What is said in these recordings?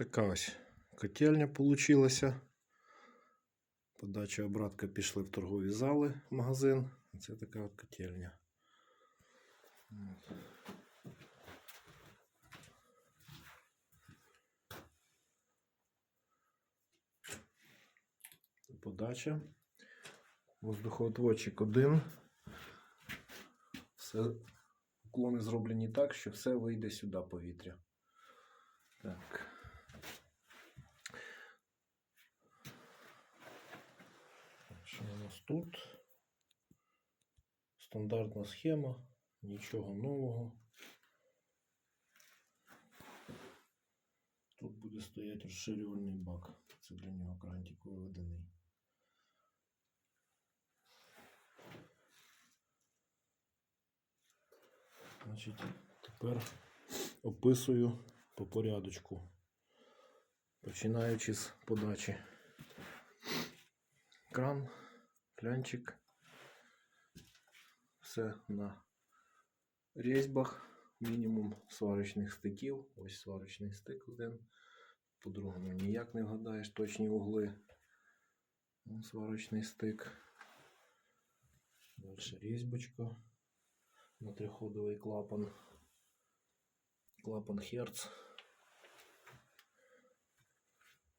Така ось котельня получилася. Подача обратка пішли в торгові зали в магазин. Це така от котельня. Подача. Воздухоотводчик один. Все уклони зроблені так, що все вийде сюди повітря. Так. Що у нас тут? Стандартна схема, нічого нового. Тут буде стояти розширювальний бак. Це для нього крантик виведений. Значить, тепер описую по порядочку, починаючи з подачі. Кран, клянчик, все на різьбах, мінімум сварочних стиків. Ось сварочний стик один. По-другому ніяк не вгадаєш точні угли. Ось Сварочний стик. Далі різьбочка на триходовий клапан. Клапан Hertz.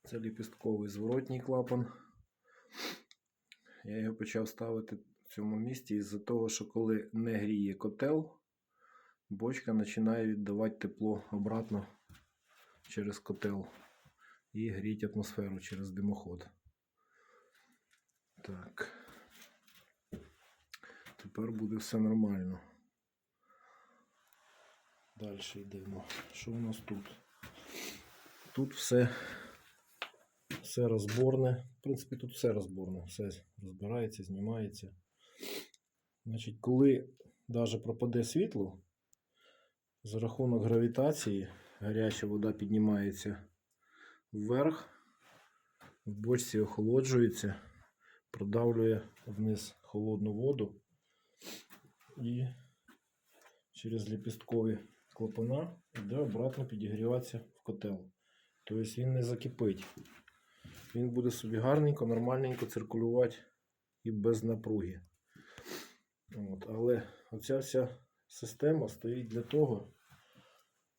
Це ліпістковий зворотній клапан. Я його почав ставити в цьому місці із-за того, що коли не гріє котел, бочка починає віддавати тепло обратно через котел і гріть атмосферу через димоход. Так. Тепер буде все нормально. Далі йдемо. Що у нас тут? Тут все, все розборне. В принципі, тут все розборне, все розбирається, знімається. Значить, коли навіть пропаде світло, за рахунок гравітації гаряча вода піднімається вверх, в бочці охолоджується, продавлює вниз холодну воду і через ліпісткові клапана йде обратно підігріватися в котел. Тобто він не закипить. Він буде собі гарненько, нормальненько циркулювати і без напруги. От, але оця вся система стоїть для того,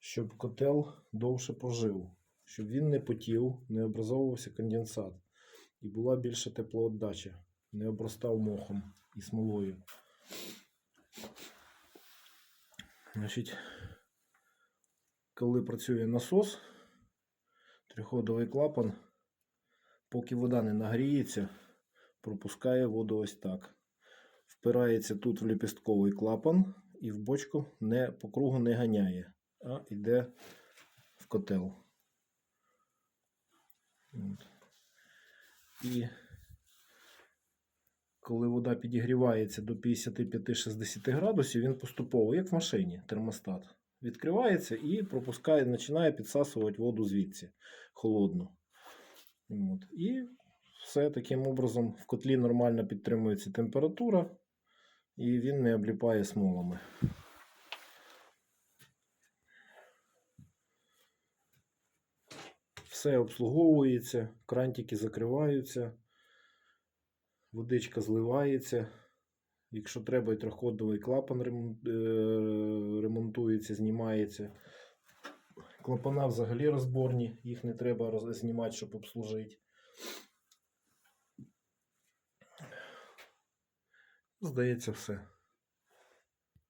щоб котел довше прожив, щоб він не потів, не образовувався конденсат і була більша теплоотдача, не обростав мохом і смолою. Значить, коли працює насос, триходовий клапан, поки вода не нагріється, пропускає воду ось так. Впирається тут в ліпістковий клапан і в бочку не, по кругу не ганяє, а йде в котел. От. І коли вода підігрівається до 55-60 градусів, він поступово, як в машині, термостат, відкривається і пропускає, починає підсасувати воду звідси холодну. От. І все таким образом в котлі нормально підтримується температура, і він не обліпає смолами. Все обслуговується, крантики закриваються, водичка зливається. Якщо треба, і триходовий клапан е, ремонтується, знімається. Клапана взагалі розборні, їх не треба роз- знімати, щоб обслужити. Здається, все.